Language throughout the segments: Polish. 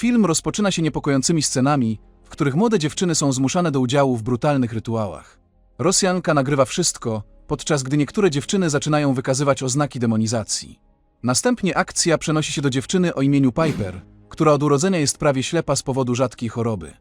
Film rozpoczyna się niepokojącymi scenami, w których młode dziewczyny są zmuszane do udziału w brutalnych rytuałach. Rosjanka nagrywa wszystko, podczas gdy niektóre dziewczyny zaczynają wykazywać oznaki demonizacji. Następnie akcja przenosi się do dziewczyny o imieniu Piper, która od urodzenia jest prawie ślepa z powodu rzadkiej choroby.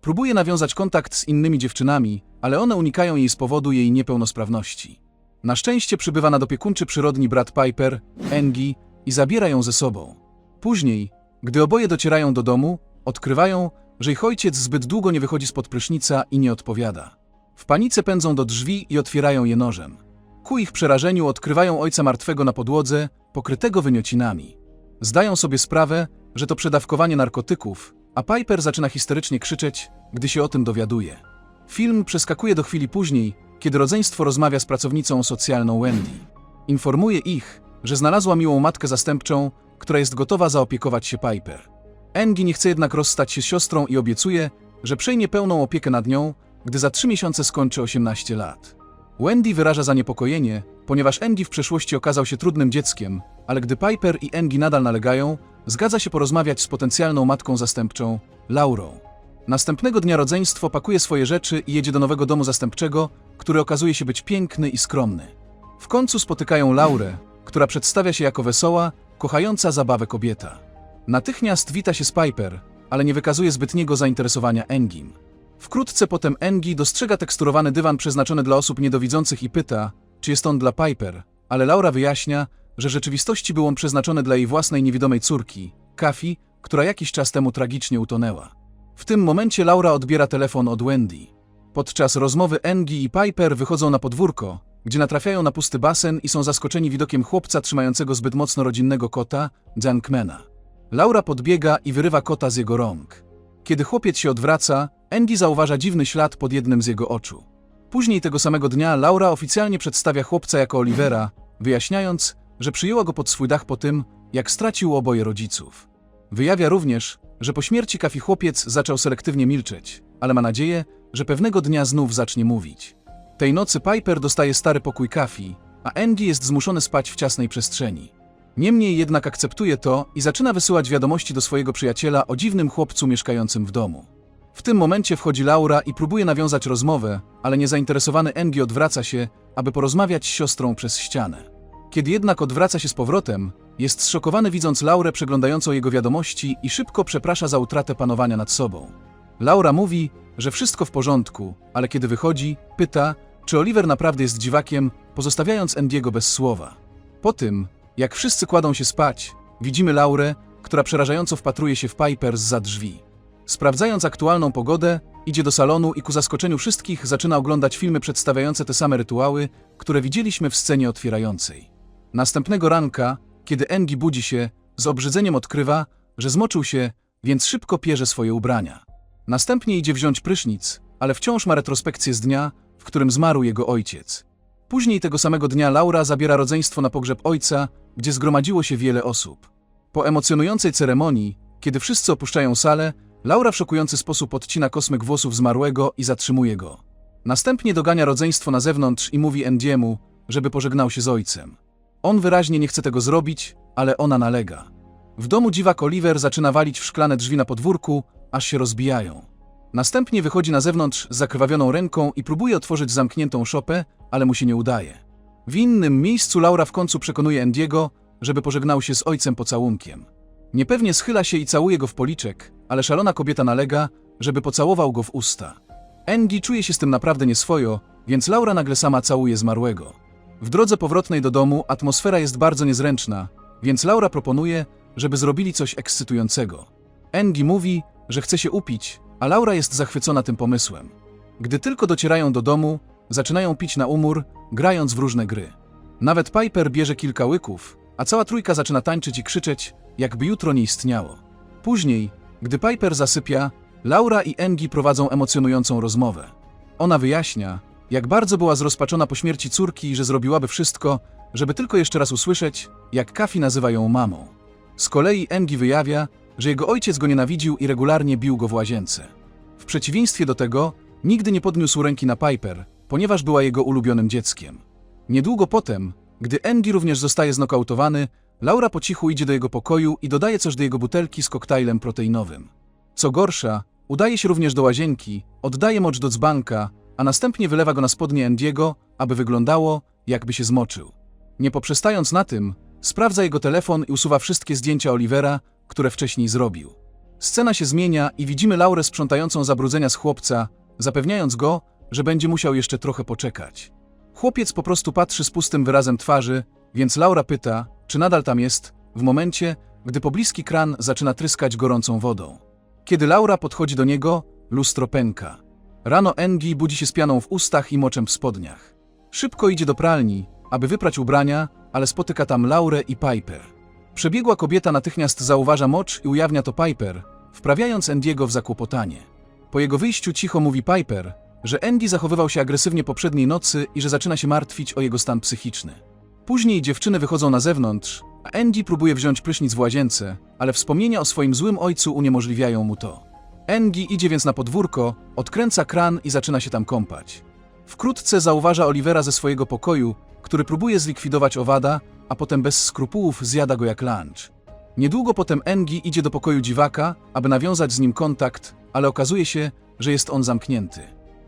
Próbuje nawiązać kontakt z innymi dziewczynami, ale one unikają jej z powodu jej niepełnosprawności. Na szczęście przybywa nadopiekuńczy przyrodni brat Piper, Engi, i zabiera ją ze sobą. Później, gdy oboje docierają do domu, odkrywają, że ich ojciec zbyt długo nie wychodzi spod prysznica i nie odpowiada. W panice pędzą do drzwi i otwierają je nożem. Ku ich przerażeniu odkrywają ojca martwego na podłodze, pokrytego wyniocinami. Zdają sobie sprawę, że to przedawkowanie narkotyków, a Piper zaczyna histerycznie krzyczeć, gdy się o tym dowiaduje. Film przeskakuje do chwili później, kiedy rodzeństwo rozmawia z pracownicą socjalną Wendy. Informuje ich, że znalazła miłą matkę zastępczą, która jest gotowa zaopiekować się Piper. Engi nie chce jednak rozstać się z siostrą i obiecuje, że przejmie pełną opiekę nad nią, gdy za trzy miesiące skończy 18 lat. Wendy wyraża zaniepokojenie, ponieważ Engi w przeszłości okazał się trudnym dzieckiem, ale gdy Piper i Engi nadal nalegają, zgadza się porozmawiać z potencjalną matką zastępczą, Laurą. Następnego dnia rodzeństwo pakuje swoje rzeczy i jedzie do nowego domu zastępczego, który okazuje się być piękny i skromny. W końcu spotykają Laurę, która przedstawia się jako wesoła, kochająca zabawę kobieta. Natychmiast wita się z Piper, ale nie wykazuje zbytniego zainteresowania Engim. Wkrótce potem Engi dostrzega teksturowany dywan przeznaczony dla osób niedowidzących i pyta, czy jest on dla Piper, ale Laura wyjaśnia, że rzeczywistości był on przeznaczony dla jej własnej niewidomej córki, Kafi, która jakiś czas temu tragicznie utonęła. W tym momencie Laura odbiera telefon od Wendy. Podczas rozmowy Engi i Piper wychodzą na podwórko, gdzie natrafiają na pusty basen i są zaskoczeni widokiem chłopca trzymającego zbyt mocno rodzinnego kota, Jankmana. Laura podbiega i wyrywa kota z jego rąk. Kiedy chłopiec się odwraca, Andy zauważa dziwny ślad pod jednym z jego oczu. Później tego samego dnia Laura oficjalnie przedstawia chłopca jako Olivera, wyjaśniając, że przyjęła go pod swój dach po tym, jak stracił oboje rodziców. Wyjawia również, że po śmierci Kafi chłopiec zaczął selektywnie milczeć, ale ma nadzieję, że pewnego dnia znów zacznie mówić. Tej nocy Piper dostaje stary pokój Kafi, a Andy jest zmuszony spać w ciasnej przestrzeni. Niemniej jednak akceptuje to i zaczyna wysyłać wiadomości do swojego przyjaciela o dziwnym chłopcu mieszkającym w domu. W tym momencie wchodzi Laura i próbuje nawiązać rozmowę, ale niezainteresowany Engi odwraca się, aby porozmawiać z siostrą przez ścianę. Kiedy jednak odwraca się z powrotem, jest zszokowany widząc Laurę przeglądającą jego wiadomości i szybko przeprasza za utratę panowania nad sobą. Laura mówi, że wszystko w porządku, ale kiedy wychodzi, pyta, czy Oliver naprawdę jest dziwakiem, pozostawiając Endiego bez słowa. Po tym, jak wszyscy kładą się spać, widzimy Laurę, która przerażająco wpatruje się w Piper za drzwi. Sprawdzając aktualną pogodę, idzie do salonu i ku zaskoczeniu wszystkich zaczyna oglądać filmy przedstawiające te same rytuały, które widzieliśmy w scenie otwierającej. Następnego ranka, kiedy Engi budzi się, z obrzydzeniem odkrywa, że zmoczył się, więc szybko pierze swoje ubrania. Następnie idzie wziąć prysznic, ale wciąż ma retrospekcję z dnia, w którym zmarł jego ojciec. Później tego samego dnia Laura zabiera rodzeństwo na pogrzeb ojca, gdzie zgromadziło się wiele osób. Po emocjonującej ceremonii, kiedy wszyscy opuszczają salę, Laura w szokujący sposób odcina kosmyk włosów zmarłego i zatrzymuje go. Następnie dogania rodzeństwo na zewnątrz i mówi Endiemu, żeby pożegnał się z ojcem. On wyraźnie nie chce tego zrobić, ale ona nalega. W domu dziwak Oliver zaczyna walić w szklane drzwi na podwórku, aż się rozbijają. Następnie wychodzi na zewnątrz z zakrwawioną ręką i próbuje otworzyć zamkniętą szopę, ale mu się nie udaje. W innym miejscu Laura w końcu przekonuje Endiego, żeby pożegnał się z ojcem pocałunkiem. Niepewnie schyla się i całuje go w policzek, ale szalona kobieta nalega, żeby pocałował go w usta. Andy czuje się z tym naprawdę nieswojo, więc Laura nagle sama całuje zmarłego. W drodze powrotnej do domu atmosfera jest bardzo niezręczna, więc Laura proponuje, żeby zrobili coś ekscytującego. Andy mówi, że chce się upić, a Laura jest zachwycona tym pomysłem. Gdy tylko docierają do domu, zaczynają pić na umór, grając w różne gry. Nawet Piper bierze kilka łyków, a cała trójka zaczyna tańczyć i krzyczeć, jakby jutro nie istniało. Później, gdy Piper zasypia, Laura i Engi prowadzą emocjonującą rozmowę. Ona wyjaśnia, jak bardzo była zrozpaczona po śmierci córki i że zrobiłaby wszystko, żeby tylko jeszcze raz usłyszeć, jak Kafi nazywa ją mamą. Z kolei Engi wyjawia, że jego ojciec go nienawidził i regularnie bił go w łazience. W przeciwieństwie do tego, nigdy nie podniósł ręki na Piper, ponieważ była jego ulubionym dzieckiem. Niedługo potem, gdy Engi również zostaje znokautowany, Laura po cichu idzie do jego pokoju i dodaje coś do jego butelki z koktajlem proteinowym. Co gorsza, udaje się również do łazienki, oddaje mocz do dzbanka, a następnie wylewa go na spodnie Andiego, aby wyglądało, jakby się zmoczył. Nie poprzestając na tym, sprawdza jego telefon i usuwa wszystkie zdjęcia Olivera, które wcześniej zrobił. Scena się zmienia i widzimy Laurę sprzątającą zabrudzenia z chłopca, zapewniając go, że będzie musiał jeszcze trochę poczekać. Chłopiec po prostu patrzy z pustym wyrazem twarzy, więc Laura pyta, czy nadal tam jest, w momencie, gdy pobliski kran zaczyna tryskać gorącą wodą. Kiedy Laura podchodzi do niego, lustro pęka. Rano Engi budzi się z pianą w ustach i moczem w spodniach. Szybko idzie do pralni, aby wyprać ubrania, ale spotyka tam Laurę i Piper. Przebiegła kobieta natychmiast zauważa mocz i ujawnia to Piper, wprawiając Endiego w zakłopotanie. Po jego wyjściu cicho mówi Piper, że Andy zachowywał się agresywnie poprzedniej nocy i że zaczyna się martwić o jego stan psychiczny. Później dziewczyny wychodzą na zewnątrz, a Andy próbuje wziąć prysznic w łazience, ale wspomnienia o swoim złym ojcu uniemożliwiają mu to. Andy idzie więc na podwórko, odkręca kran i zaczyna się tam kąpać. Wkrótce zauważa Olivera ze swojego pokoju, który próbuje zlikwidować owada, a potem bez skrupułów zjada go jak lunch. Niedługo potem Engi idzie do pokoju dziwaka, aby nawiązać z nim kontakt, ale okazuje się, że jest on zamknięty.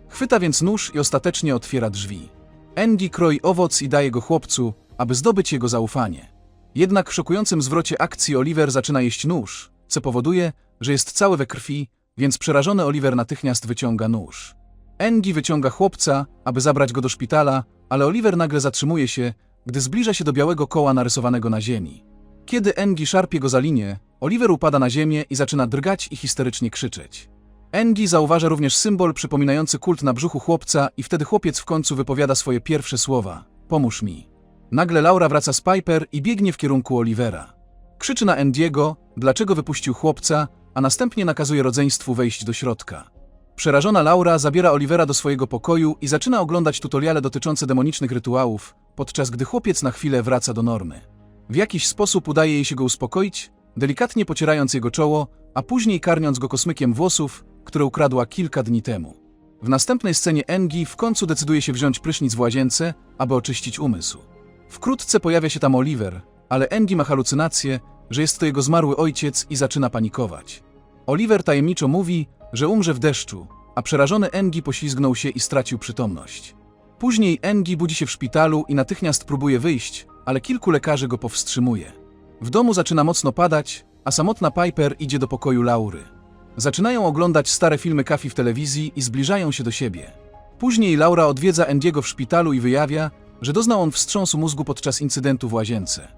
Chwyta więc nóż i ostatecznie otwiera drzwi. Engi kroi owoc i daje go chłopcu, aby zdobyć jego zaufanie. Jednak w szokującym zwrocie akcji Oliver zaczyna jeść nóż, co powoduje, że jest cały we krwi, więc przerażony Oliver natychmiast wyciąga nóż. Engi wyciąga chłopca, aby zabrać go do szpitala, ale Oliver nagle zatrzymuje się, gdy zbliża się do białego koła narysowanego na ziemi. Kiedy Engi szarpie go za linię, Oliver upada na ziemię i zaczyna drgać i histerycznie krzyczeć. Engi zauważa również symbol przypominający kult na brzuchu chłopca i wtedy chłopiec w końcu wypowiada swoje pierwsze słowa. Pomóż mi. Nagle Laura wraca z Piper i biegnie w kierunku Olivera. Krzyczy na Endiego, dlaczego wypuścił chłopca, a następnie nakazuje rodzeństwu wejść do środka. Przerażona Laura zabiera Olivera do swojego pokoju i zaczyna oglądać tutoriale dotyczące demonicznych rytuałów, podczas gdy chłopiec na chwilę wraca do normy. W jakiś sposób udaje jej się go uspokoić, delikatnie pocierając jego czoło, a później karmiąc go kosmykiem włosów, które ukradła kilka dni temu. W następnej scenie Engi w końcu decyduje się wziąć prysznic w łazience, aby oczyścić umysł. Wkrótce pojawia się tam Oliver, ale Engi ma halucynację, że jest to jego zmarły ojciec i zaczyna panikować. Oliver tajemniczo mówi, że umrze w deszczu, a przerażony Engi poślizgnął się i stracił przytomność. Później Engi budzi się w szpitalu i natychmiast próbuje wyjść, ale kilku lekarzy go powstrzymuje. W domu zaczyna mocno padać, a samotna Piper idzie do pokoju Laury. Zaczynają oglądać stare filmy Kafi w telewizji i zbliżają się do siebie. Później Laura odwiedza Endiego w szpitalu i wyjawia, że doznał on wstrząsu mózgu podczas incydentu w łazience.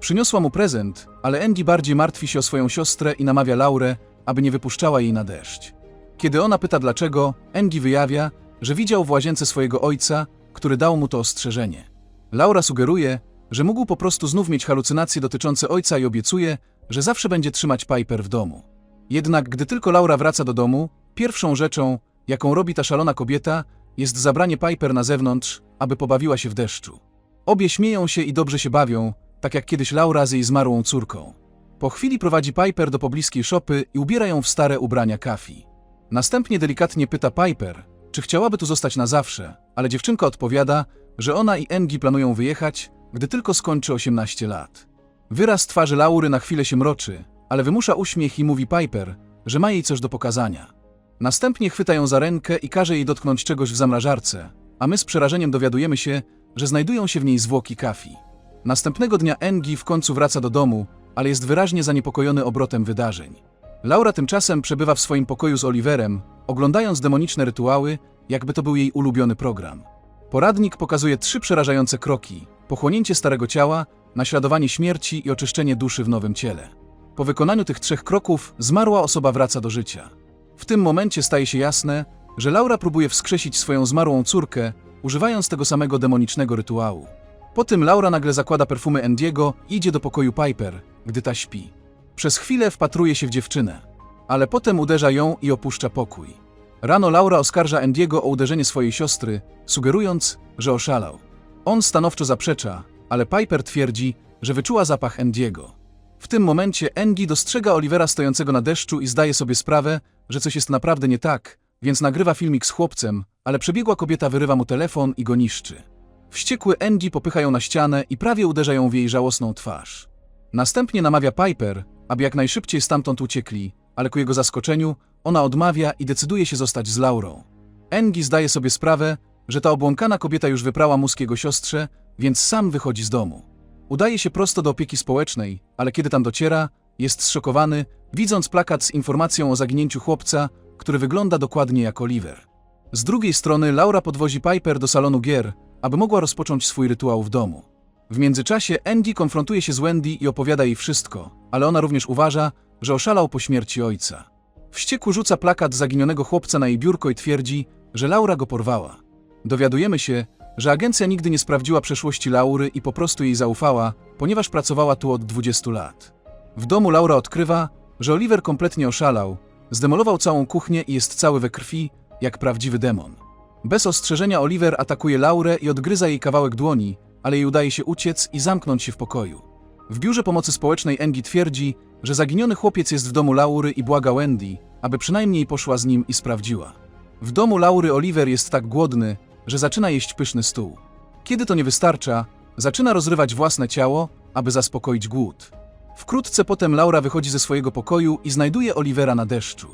Przyniosła mu prezent, ale Andy bardziej martwi się o swoją siostrę i namawia Laurę, aby nie wypuszczała jej na deszcz. Kiedy ona pyta dlaczego, Andy wyjawia, że widział w łazience swojego ojca, który dał mu to ostrzeżenie. Laura sugeruje, że mógł po prostu znów mieć halucynacje dotyczące ojca i obiecuje, że zawsze będzie trzymać Piper w domu. Jednak gdy tylko Laura wraca do domu, pierwszą rzeczą, jaką robi ta szalona kobieta, jest zabranie Piper na zewnątrz, aby pobawiła się w deszczu. Obie śmieją się i dobrze się bawią, tak jak kiedyś Laura z jej zmarłą córką. Po chwili prowadzi Piper do pobliskiej szopy i ubiera ją w stare ubrania Kafi. Następnie delikatnie pyta Piper, czy chciałaby tu zostać na zawsze, ale dziewczynka odpowiada, że ona i Engi planują wyjechać, gdy tylko skończy 18 lat. Wyraz twarzy Laury na chwilę się mroczy, ale wymusza uśmiech i mówi Piper, że ma jej coś do pokazania. Następnie chwyta ją za rękę i każe jej dotknąć czegoś w zamrażarce, a my z przerażeniem dowiadujemy się, że znajdują się w niej zwłoki Kafi. Następnego dnia Engi w końcu wraca do domu, ale jest wyraźnie zaniepokojony obrotem wydarzeń. Laura tymczasem przebywa w swoim pokoju z Oliverem, oglądając demoniczne rytuały, jakby to był jej ulubiony program. Poradnik pokazuje trzy przerażające kroki: pochłonięcie starego ciała, naśladowanie śmierci i oczyszczenie duszy w nowym ciele. Po wykonaniu tych trzech kroków zmarła osoba wraca do życia. W tym momencie staje się jasne, że Laura próbuje wskrzesić swoją zmarłą córkę, używając tego samego demonicznego rytuału. Po tym Laura nagle zakłada perfumy Endiego i idzie do pokoju Piper, gdy ta śpi. Przez chwilę wpatruje się w dziewczynę, ale potem uderza ją i opuszcza pokój. Rano Laura oskarża Endiego o uderzenie swojej siostry, sugerując, że oszalał. On stanowczo zaprzecza, ale Piper twierdzi, że wyczuła zapach Endiego. W tym momencie Engi dostrzega Olivera stojącego na deszczu i zdaje sobie sprawę, że coś jest naprawdę nie tak, więc nagrywa filmik z chłopcem, ale przebiegła kobieta wyrywa mu telefon i go niszczy. Wściekły Engi popycha ją na ścianę i prawie uderza ją w jej żałosną twarz. Następnie namawia Piper, aby jak najszybciej stamtąd uciekli, ale ku jego zaskoczeniu ona odmawia i decyduje się zostać z Laurą. Engi zdaje sobie sprawę, że ta obłąkana kobieta już wyprała mózg jego siostrze, więc sam wychodzi z domu. Udaje się prosto do opieki społecznej, ale kiedy tam dociera, jest zszokowany, widząc plakat z informacją o zaginięciu chłopca, który wygląda dokładnie jak Oliver. Z drugiej strony Laura podwozi Piper do salonu gier, aby mogła rozpocząć swój rytuał w domu. W międzyczasie Andy konfrontuje się z Wendy i opowiada jej wszystko, ale ona również uważa, że oszalał po śmierci ojca. Wściekły rzuca plakat zaginionego chłopca na jej biurko i twierdzi, że Laura go porwała. Dowiadujemy się, że agencja nigdy nie sprawdziła przeszłości Laury i po prostu jej zaufała, ponieważ pracowała tu od 20 lat. W domu Laura odkrywa, że Oliver kompletnie oszalał, zdemolował całą kuchnię i jest cały we krwi, jak prawdziwy demon. Bez ostrzeżenia Oliver atakuje Laurę i odgryza jej kawałek dłoni, ale jej udaje się uciec i zamknąć się w pokoju. W biurze pomocy społecznej Engi twierdzi, że zaginiony chłopiec jest w domu Laury i błaga Wendy, aby przynajmniej poszła z nim i sprawdziła. W domu Laury Oliver jest tak głodny, że zaczyna jeść pyszny stół. Kiedy to nie wystarcza, zaczyna rozrywać własne ciało, aby zaspokoić głód. Wkrótce potem Laura wychodzi ze swojego pokoju i znajduje Olivera na deszczu.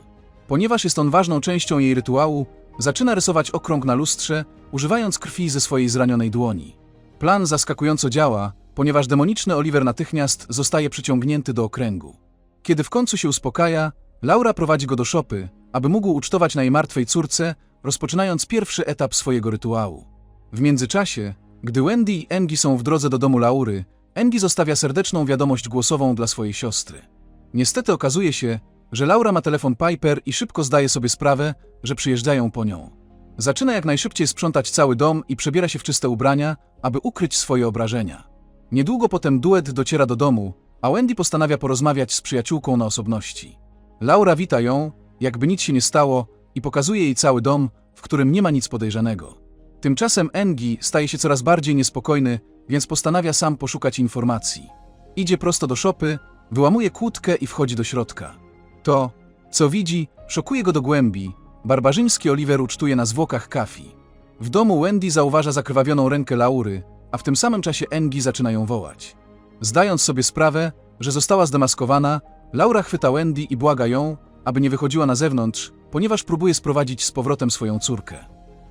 Ponieważ jest on ważną częścią jej rytuału, zaczyna rysować okrąg na lustrze, używając krwi ze swojej zranionej dłoni. Plan zaskakująco działa, ponieważ demoniczny Oliver natychmiast zostaje przyciągnięty do okręgu. Kiedy w końcu się uspokaja, Laura prowadzi go do szopy, aby mógł ucztować na jej martwej córce, rozpoczynając pierwszy etap swojego rytuału. W międzyczasie, gdy Wendy i Engi są w drodze do domu Laury, Engi zostawia serdeczną wiadomość głosową dla swojej siostry. Niestety okazuje się, że Laura ma telefon Piper i szybko zdaje sobie sprawę, że przyjeżdżają po nią. Zaczyna jak najszybciej sprzątać cały dom i przebiera się w czyste ubrania, aby ukryć swoje obrażenia. Niedługo potem duet dociera do domu, a Wendy postanawia porozmawiać z przyjaciółką na osobności. Laura wita ją, jakby nic się nie stało, i pokazuje jej cały dom, w którym nie ma nic podejrzanego. Tymczasem Engi staje się coraz bardziej niespokojny, więc postanawia sam poszukać informacji. Idzie prosto do szopy, wyłamuje kłódkę i wchodzi do środka. To, co widzi, szokuje go do głębi. Barbarzyński Oliver ucztuje na zwłokach Kafi. W domu Wendy zauważa zakrwawioną rękę Laury, a w tym samym czasie Engi zaczyna ją wołać. Zdając sobie sprawę, że została zdemaskowana, Laura chwyta Wendy i błaga ją, aby nie wychodziła na zewnątrz, ponieważ próbuje sprowadzić z powrotem swoją córkę.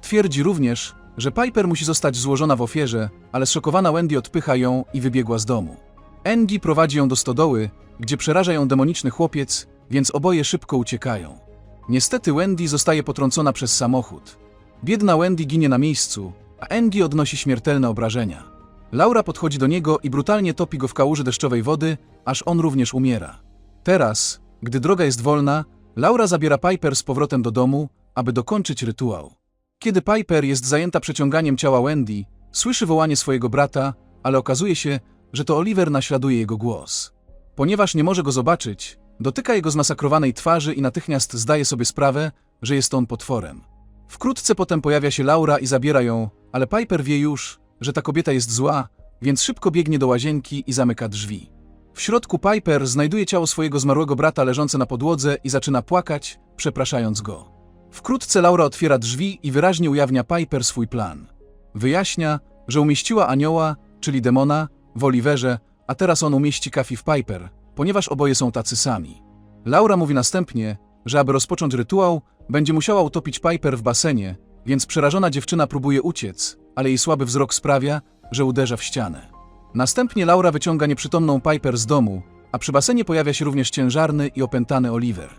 Twierdzi również, że Piper musi zostać złożona w ofierze, ale zszokowana Wendy odpycha ją i wybiegła z domu. Andy prowadzi ją do stodoły, gdzie przeraża ją demoniczny chłopiec, więc oboje szybko uciekają. Niestety Wendy zostaje potrącona przez samochód. Biedna Wendy ginie na miejscu, a Andy odnosi śmiertelne obrażenia. Laura podchodzi do niego i brutalnie topi go w kałuży deszczowej wody, aż on również umiera. Teraz, gdy droga jest wolna, Laura zabiera Piper z powrotem do domu, aby dokończyć rytuał. Kiedy Piper jest zajęta przeciąganiem ciała Wendy, słyszy wołanie swojego brata, ale okazuje się, że to Oliver naśladuje jego głos. Ponieważ nie może go zobaczyć, dotyka jego zmasakrowanej twarzy i natychmiast zdaje sobie sprawę, że jest on potworem. Wkrótce potem pojawia się Laura i zabiera ją, ale Piper wie już, że ta kobieta jest zła, więc szybko biegnie do łazienki i zamyka drzwi. W środku Piper znajduje ciało swojego zmarłego brata leżące na podłodze i zaczyna płakać, przepraszając go. Wkrótce Laura otwiera drzwi i wyraźnie ujawnia Piper swój plan. Wyjaśnia, że umieściła anioła, czyli demona, w Oliverze, a teraz on umieści Kafi w Piper, ponieważ oboje są tacy sami. Laura mówi następnie, że aby rozpocząć rytuał, będzie musiała utopić Piper w basenie, więc przerażona dziewczyna próbuje uciec, ale jej słaby wzrok sprawia, że uderza w ścianę. Następnie Laura wyciąga nieprzytomną Piper z domu, a przy basenie pojawia się również ciężarny i opętany Oliver.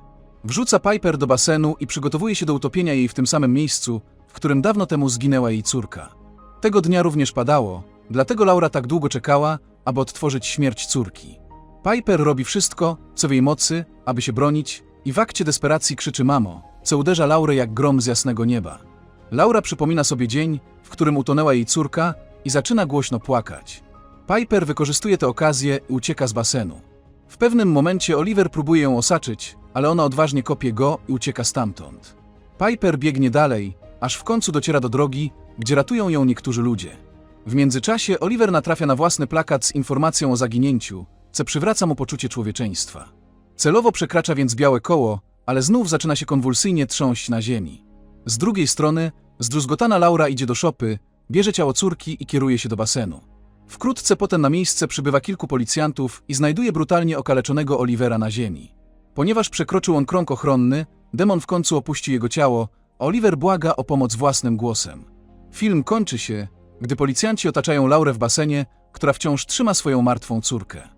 Wrzuca Piper do basenu i przygotowuje się do utopienia jej w tym samym miejscu, w którym dawno temu zginęła jej córka. Tego dnia również padało, dlatego Laura tak długo czekała, aby odtworzyć śmierć córki. Piper robi wszystko, co w jej mocy, aby się bronić i w akcie desperacji krzyczy mamo, co uderza Laurę jak grom z jasnego nieba. Laura przypomina sobie dzień, w którym utonęła jej córka i zaczyna głośno płakać. Piper wykorzystuje tę okazję i ucieka z basenu. W pewnym momencie Oliver próbuje ją osaczyć, ale ona odważnie kopie go i ucieka stamtąd. Piper biegnie dalej, aż w końcu dociera do drogi, gdzie ratują ją niektórzy ludzie. W międzyczasie Oliver natrafia na własny plakat z informacją o zaginięciu, co przywraca mu poczucie człowieczeństwa. Celowo przekracza więc białe koło, ale znów zaczyna się konwulsyjnie trząść na ziemi. Z drugiej strony, zdruzgotana Laura idzie do szopy, bierze ciało córki i kieruje się do basenu. Wkrótce potem na miejsce przybywa kilku policjantów i znajduje brutalnie okaleczonego Olivera na ziemi. Ponieważ przekroczył on krąg ochronny, demon w końcu opuści jego ciało, a Oliver błaga o pomoc własnym głosem. Film kończy się, gdy policjanci otaczają Laurę w basenie, która wciąż trzyma swoją martwą córkę.